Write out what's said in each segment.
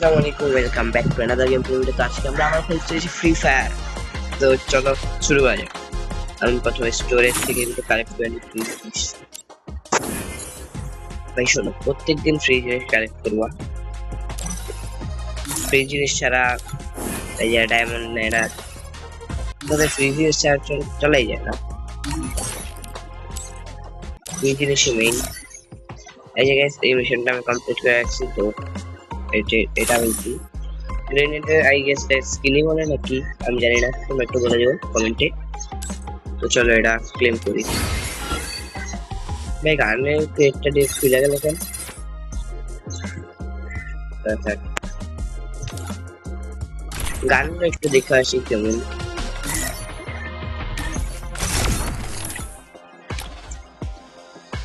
আসসালামু আলাইকুম welcome back to another game প্লেতে তো আজকে আমরা আমার খেলতে চলেছি ফ্রি ফায়ার তো চলো শুরু করা যাক। আমি প্রথমে স্টোরেজ থেকে এগুলো কালেক্ট করে নিই ফ্রি ভাই শোনো প্রত্যেক দিন ফ্রি জিনিস কালেক্ট করব। ফ্রি জিনিস ছাড়া এই যে ডায়মন্ড নেয় না। ফ্রি জিনিস ছাড়া চল- চলাই যায় না। ফ্রি জিনিসই মেইন এই যে guys, এই মিশনটা আমি কমপ্লিট করে রাখছি তো এটা- আমি গ্রেনেডের আই গেস স্কিলই বলে নাকি? আমি জানি না তুমি একটু বলে দেবো কমেন্টে তো চলো এটা ক্লেম করি। ভাই গানের পেজটা দিয়ে খুলে গেল কেন। গানটা একটু দেখে আসি কেমন।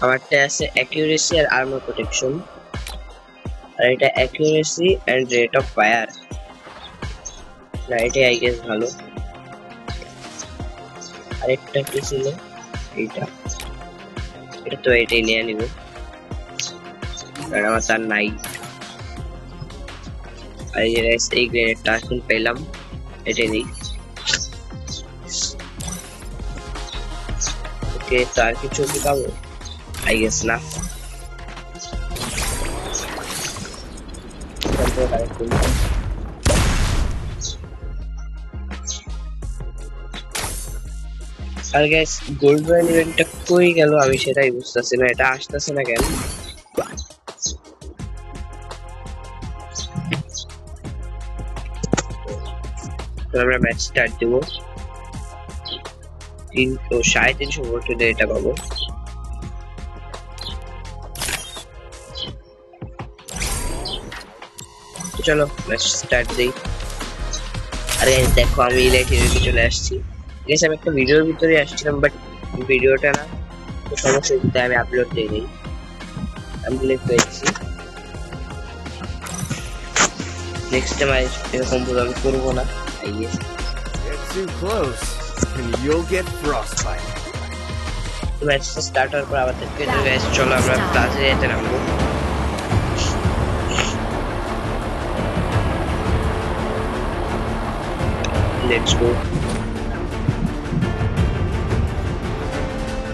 আমারটা আছে অ্যাকিউরেসি আর আর্মার প্রোটেকশন এটা accuracy and rate of fire না এটাই আই গেস ভালো আরেকটা কি ছিল এইটা এটা তো এটাই নিয়ে নিব কারণ আমার তার নাই আর এই guys, এই গ্রেনেডটা এখন পেলাম এটাই নেই ওকে তো আর কিছু কি পাবো আই গেস না তারপরে আরেকটা নিলাম। আর গ্যাস গোল্ড রয়্যাল ইভেন্টটা কই গেল আমি সেটাই বুঝতেছি না এটা আসতেছে না কেন তো আমরা ম্যাচ স্টার্ট দেবো তিনশো সাড়ে তিনশো ভোল্ট হলে এটা পাবো চলো ম্যাচ স্টার্ট দিই আরে guys, দেখো আমি ইলাইট হিরোতে চলে আসছি। গেস আমি একটা ভিডিওর ভিতরে আসছিলাম বাট ভিডিওটা না তো সমস্যা হচ্ছে আমি আপলোড দিয়ে দিই। আমি লিখ পেয়েছি নেক্সট টাইম এরকম ভুল আমি করব না I guess too close, and you'll get frostbite. ম্যাচটা স্টার্ট হওয়ার পর আবার দেখতে গাইস চলো আমরা প্লাজে যেতে নামবো। লেটস গো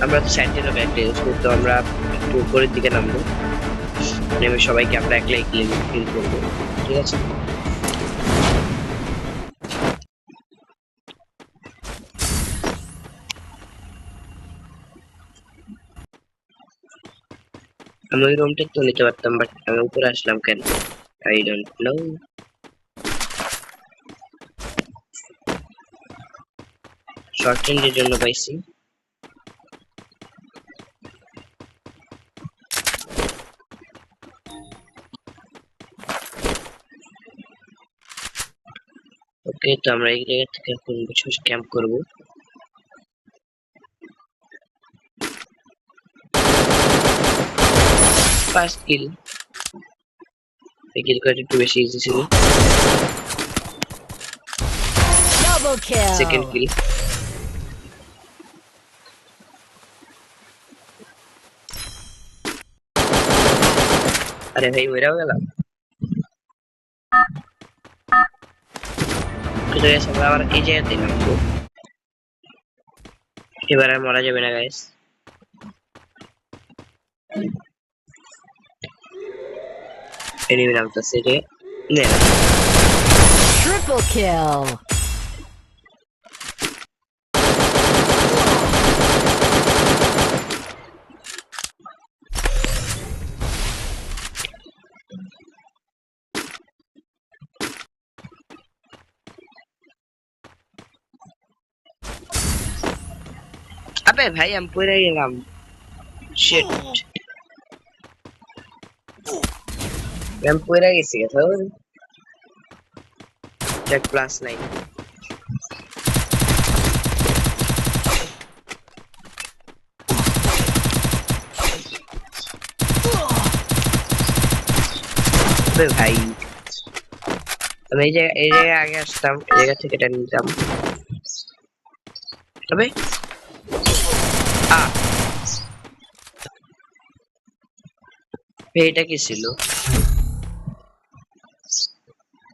আমরা তো স্যান্টিনো ব্যাগটা ইউজ করি তো আমরা একটু উপরের দিকে নামবো। নেমে সবাইকে আমরা একলাই ক্লিন ক্লিন করব। ঠিক আছে? আমি ওই রুমটা তো নিতে পারতাম বাট আমি উপরে আসলাম কেন? আই ডোন্ট নো শর্ট রেঞ্জের জন্য পাইছি। ওকে তো আমরা এই জায়গা থেকে এখন বসে ক্যাম্প করব। ফার্স্ট কিল এই কিল করাটা একটু বেশি ইজি ছিল। সেকেন্ড কিল আরে ভাই মেরাও গেলাম কিন্তু guys, আমরা আবার এই জায়গাতে নামবো এবার আর মরা যাবে না গাইস এনিমি নামতেছে যে নে না Triple kill. আবে ভাই আমি পড়ে গেলাম শিট আমি পড়ে গেছি কথা দেখ প্লাস নাইন আবে ভাই আমি এই জায়গা এই জায়গায় আগে আসতাম এই জায়গা থেকে এটা নিতাম তবে আ এটা কি ছিল?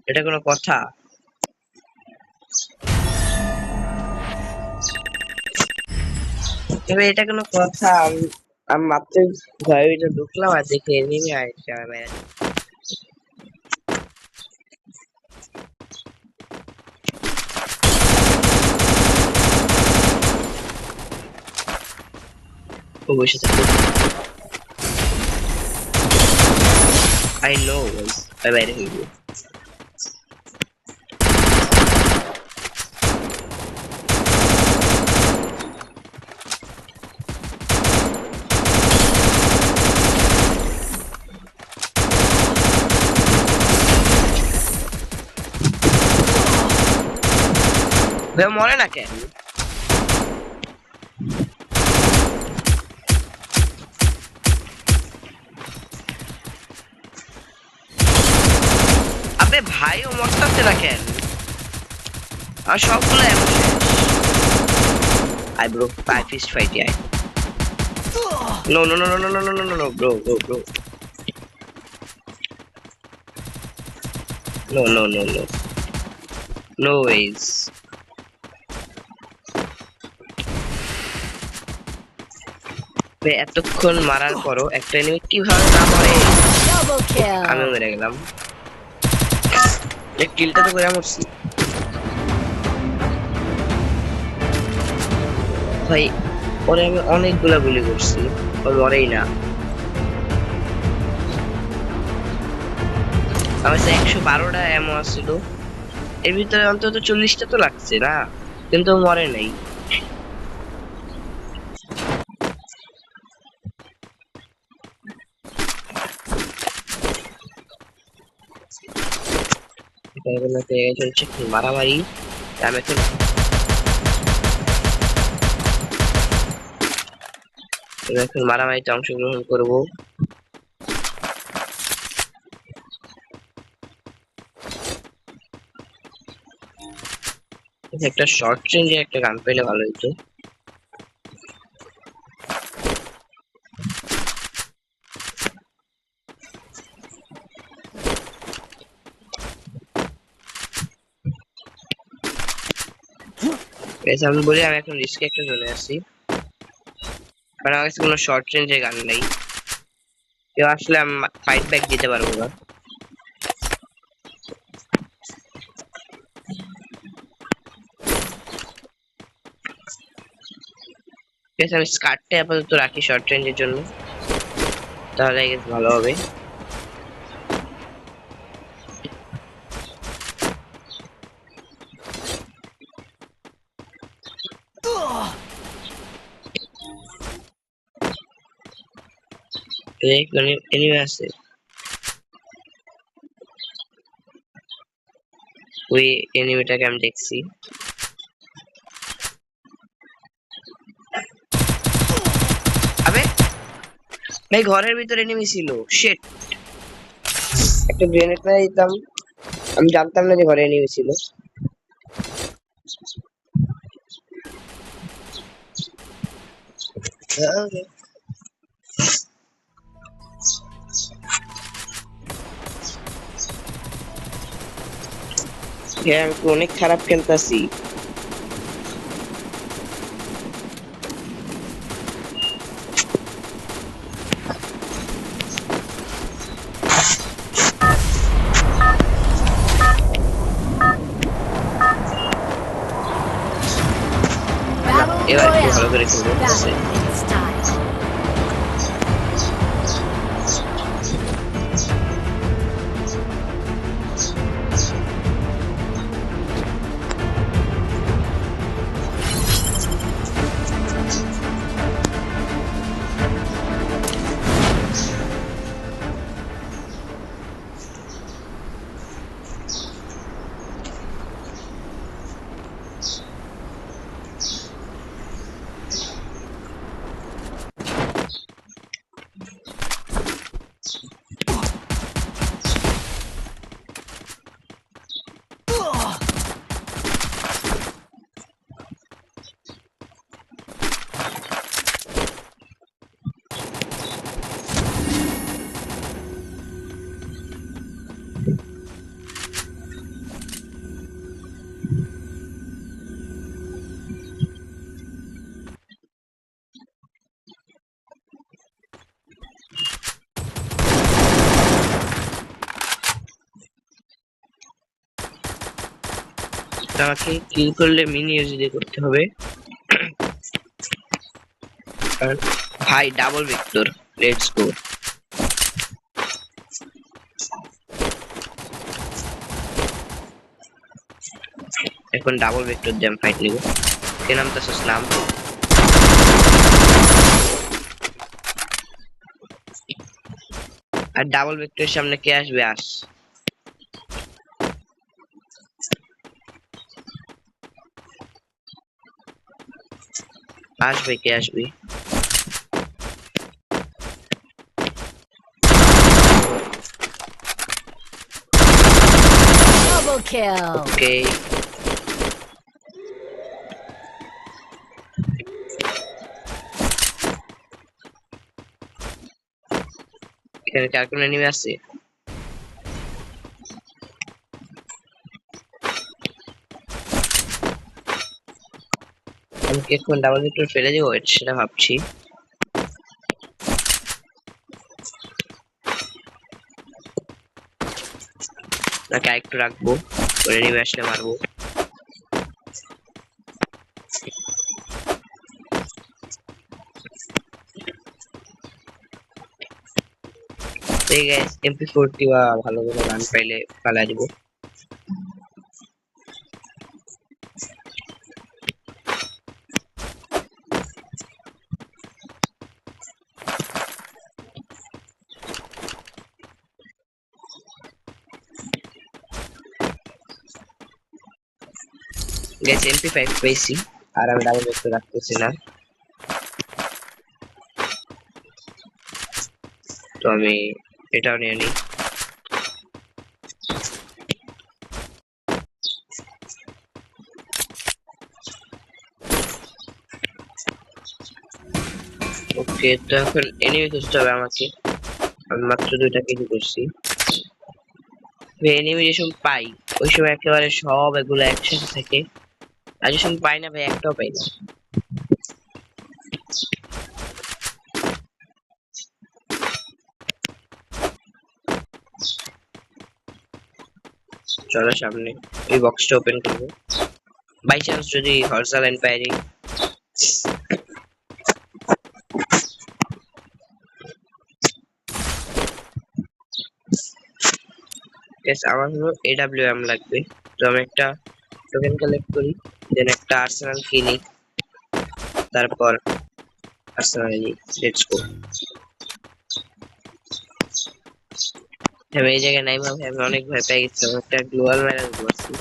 এটা কোনো কথা? তবে এটা কোনো কথা, আমি মাত্র ঘরের ভিতরে ঢুকলাম আর দেখে এনিমি আসছে আমার মেরে ও বসে থাকে I know. I very hate you. They're more than I can. ভাই ও মরতাছে না কেন আর সবগুলো এমন I bro I fist fight I no no no no no no no no no bro bro bro No, no, no, no. No ways. বে, এতক্ষণ মারার পরও একটা এনিমি কীভাবে না মরে আমি. মরে গেলাম এই কিলটা তো করে মরছি। ভাই ওরে আমি অনেকগুলা গুলি করছি, ওর মরেই না। আমার কাছে একশো বারোটা এমন ছিল এর ভিতরে অন্তত চল্লিশটা তো লাগছে না, কিন্তু মরে নাই। এগুলো চলছে মারামারি? আমি এখন মারামারিতে অংশগ্রহণ করব। একটা শর্ট রেঞ্জে একটা গান পেলে ভালো হতো বেশ আমি বলি আমি এখন রিস্কে একটা চলে আসি। কারণ আমার কাছে কোনো শর্ট রেঞ্জে গান নেই। কেউ আসলে আমি ফাইট ব্যাক দিতে পারব না। ঠিক আছে, আমি স্কার্টটা আপাতত রাখি শর্ট রেঞ্জের জন্য। তাহলে ভালো guess ভালো হবে এই এনিমে আছে। ওই এনিমেটাকে আমি দেখছি। আবে, ভাই ঘরের ভিতরে এনিমি ছিল শিট একটা গ্রেনেড না দিতাম আমি জানতাম না যে ঘরে এনিমি ছিল। হ্যাঁ আমি তো অনেক খারাপ খেলতাছি আমাকে কিল করলে মিনি ইউজি করতে হবে। কারণ ভাই ডাবল ভেক্টর লেটস গো এখন ডাবল ভেক্টর দিয়ে আমি ফাইট নিব। কে নাম তো নাম আর ডাবল ভেক্টরের সামনে কে আসবে? আস। আসবে কে আসবে। Double ওকে এখানে কার কোন এনিমি আছে এখন ডাবল ভিক্টর ফেলে দিব সেটা ভাবছি। নাকি আরেকটু রাখব পরে এনিমি আসলে মারবো। ঠিক আছে এমপি ফোরটি বা ভালো করে গান পাইলে পালা দিব। গেছে এমপি ফাইভ পেয়েছি আর আমি ডাবল দেখতে রাখতেছি না তো আমি এটাও নিয়ে নিই ওকে তো এখন এনিমি খুঁজতে হবে আমাকে আমি মাত্র দুইটা কিছু করছি এনিমি যে সময় পাই ওই সময় একেবারে সব এগুলো একসাথে থাকে সময় পাই না ভাই একটাও পাই না। চলো সামনে এই বক্সটা ওপেন করব। বাই চান্স যদি হর্সা লাইন পাই যাই Yes, আমার হলো এডাব্লিউএম লাগবে। তো আমি একটা টোকেন কালেক্ট করি। দেন একটা আর্সেনাল কিনি। তারপর আর্সেনাল লেটস গো আমি এই জায়গায় নাই আমি অনেক ভয় পেয়ে গেছি। একটা গ্লোয়াল মেরাজ করছি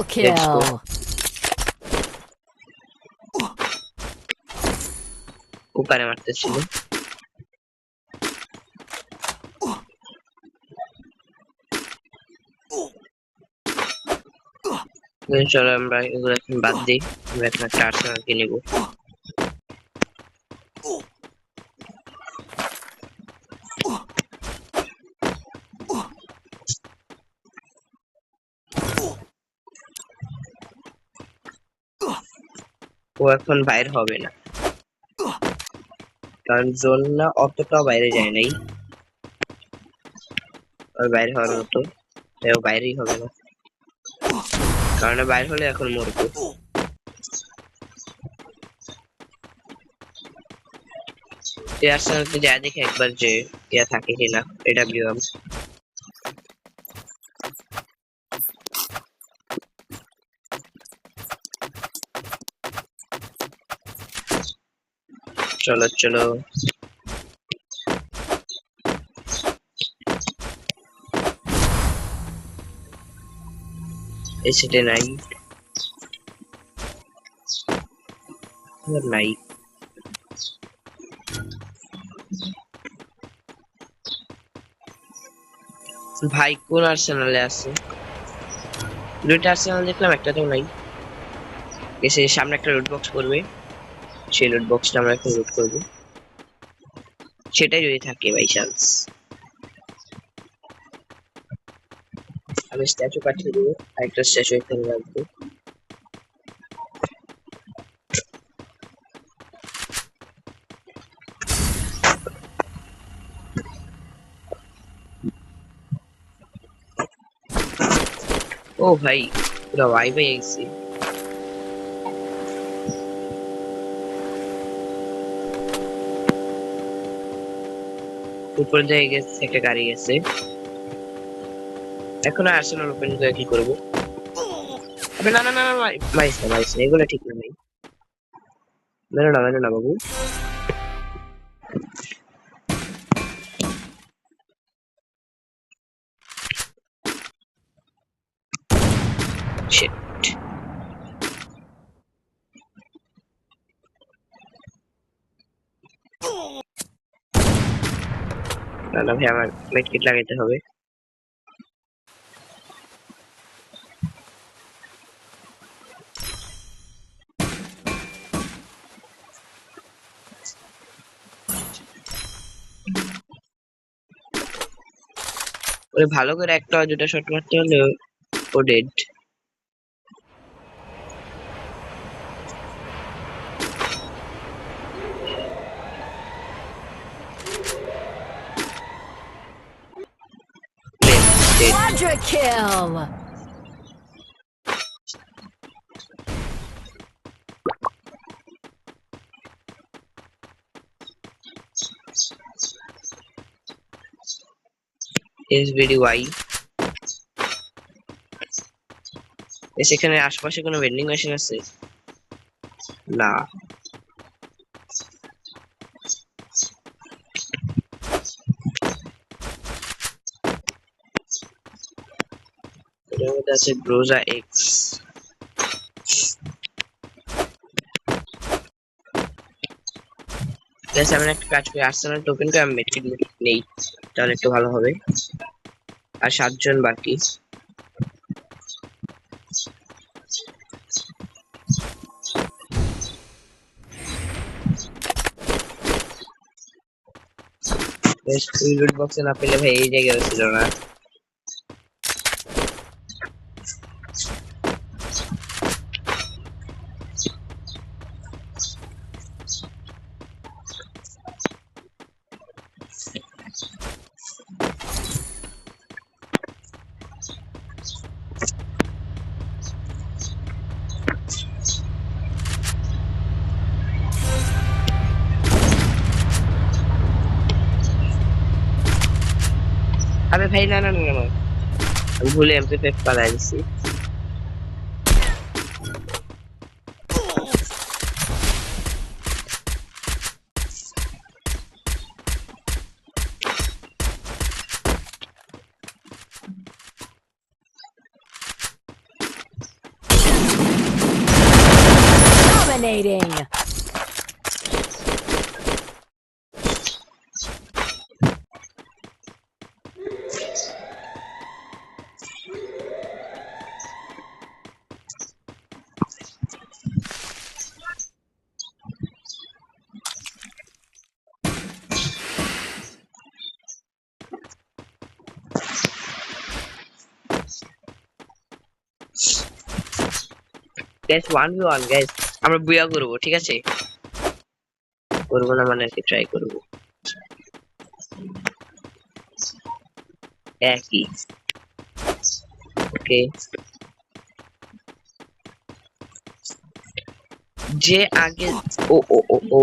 Triple kill. উপরে মারতেছিল চলো আমরা এগুলো এখন বাদ দিই। আমরা এখন একটা আর্সেনাল কিনে নিবো ও এখন বাইর হবে না। কারণ জোন না অতটাও বাইরে যায় নাই। আর বাইরে হওয়ার মতো তাই ও বাইরেই হবে না। কারণ ও বাইরে হলে এখন মরবো। এই আর্সেনালকে যা দেখে একবার যে ইয়া থাকে কিনা এটা বিয়াম চলো চলো এই সেটে নাই নাই ভাই, কোন আর্সেনালে আছে? দুইটা আর্সেনাল দেখলাম, একটাতেও নাই। এসে সামনে একটা লুট বক্স করবে। সেই লুট বক্সটা আমরা এখন লুট করব। সেটাই যদি থাকে বাই চান্স আমি স্ট্যাচু পাঠিয়ে দেবো, আরেকটা স্ট্যাচু এখানে রাখব। ও ভাই, পুরো ওয়াই পেয়ে গেছি। উপরে দিয়ে গেছে, একটা গাড়ি গেছে। এখন আর্সেনাল ওপেন করে কি করব? না না না না মাই- মারিস না মারিস না, এগুলো ঠিক না ভাই মেরো না মেরো না, বাবু। Shit. না ভাই, আমার মেডকিট লাগাইতে হবে। ভালো করে একটা দুটা শট মারতে হলে ও ডেড Quadra kill. এসবিডিওয়াই সেখানে আশেপাশে কোনো ভেন্ডিং মেশিন আছে না আছে ব্রোজা এক্স Guys, আমি একটা কাজ করি আর্সেনাল টোকেন করে আমি মেটকিট নেই তাহলে একটু ভালো হবে। আর সাতজন বাকি। লুট বক্সে না পেলে ভাই এই জায়গায় ছিল না। আবে ভাই না না না। আমি ভুলে এমপি ফাইভ পালাই gas one V one gas আমরা বুয়া করব, ঠিক আছে? করব না মানে কি ট্রাই করব। একই। ওকে যে আগে ও ও ও ও।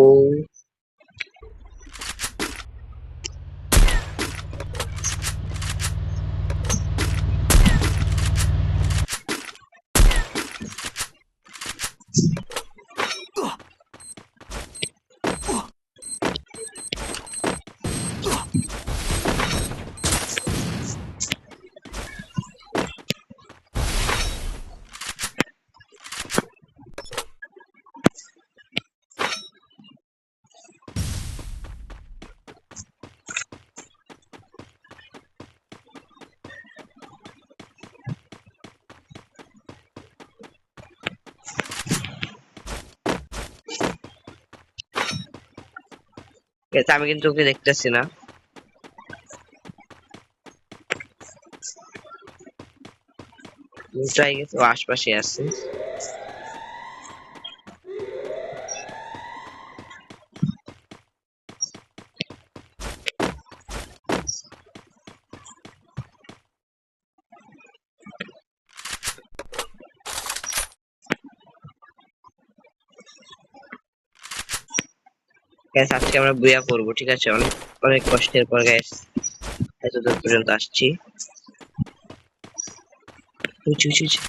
আমি কিন্তু ওকে দেখতেছি না। ও আশপাশে আছে। গ্যাস আজকে আমরা বুয়া করব, ঠিক আছে? অনেক অনেক কষ্টের পর গ্যাস এত দূর পর্যন্ত আসছি। উঁচু উঁচু।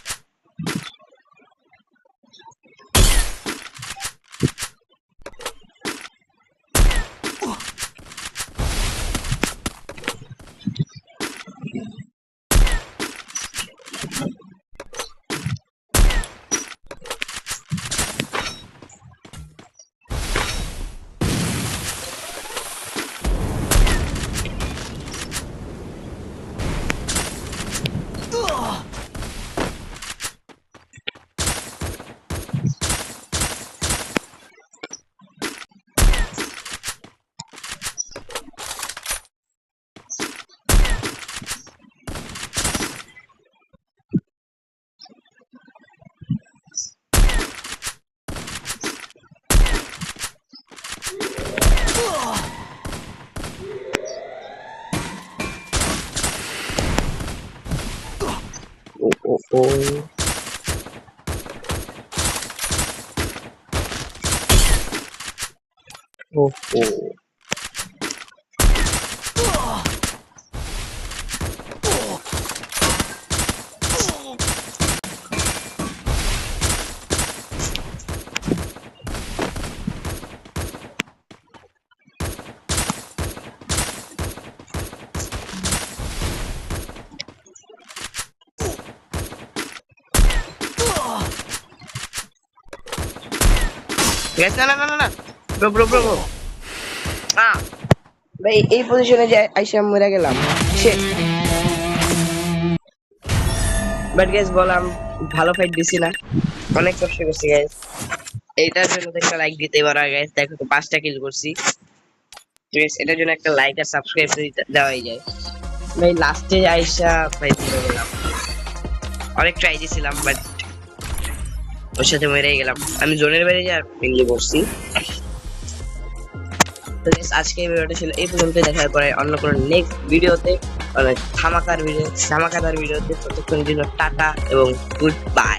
উঁচু। ও ও ও ও ও গ্যাস না না না না না। ব্রো ব্রো ব্রো আ। ভাই, এই পজিশনে যে আইসা মরে গেলাম। শিট বাট গ্যাস বললাম ভালো ফাইট দিছি না। অনেক কষ্ট করছি গ্যাস এইটার জন্য একটা লাইক দিতে পারো গ্যাস দেখো তো, পাঁচটা কিল করছি। আছে এটার জন্য একটা লাইক আর সাবস্ক্রাইব দেওয়াই যায় ভাই লাস্টে আইসা ভাই মরে গেলাম। অনেক ট্রাই দিছিলাম বাট ওর সাথে মেরেই গেলাম। আমি জোনের বাইরে যা মেনলি করছি তো আজকে ভিডিওটা ছিল এই পর্যন্ত দেখার পরে অন্য কোনো নেক্সট ভিডিওতে মানে ধামাকার ভিডিও, ধামাকাদার ভিডিওতে ততক্ষণ জন্য টাটা এবং গুড বাই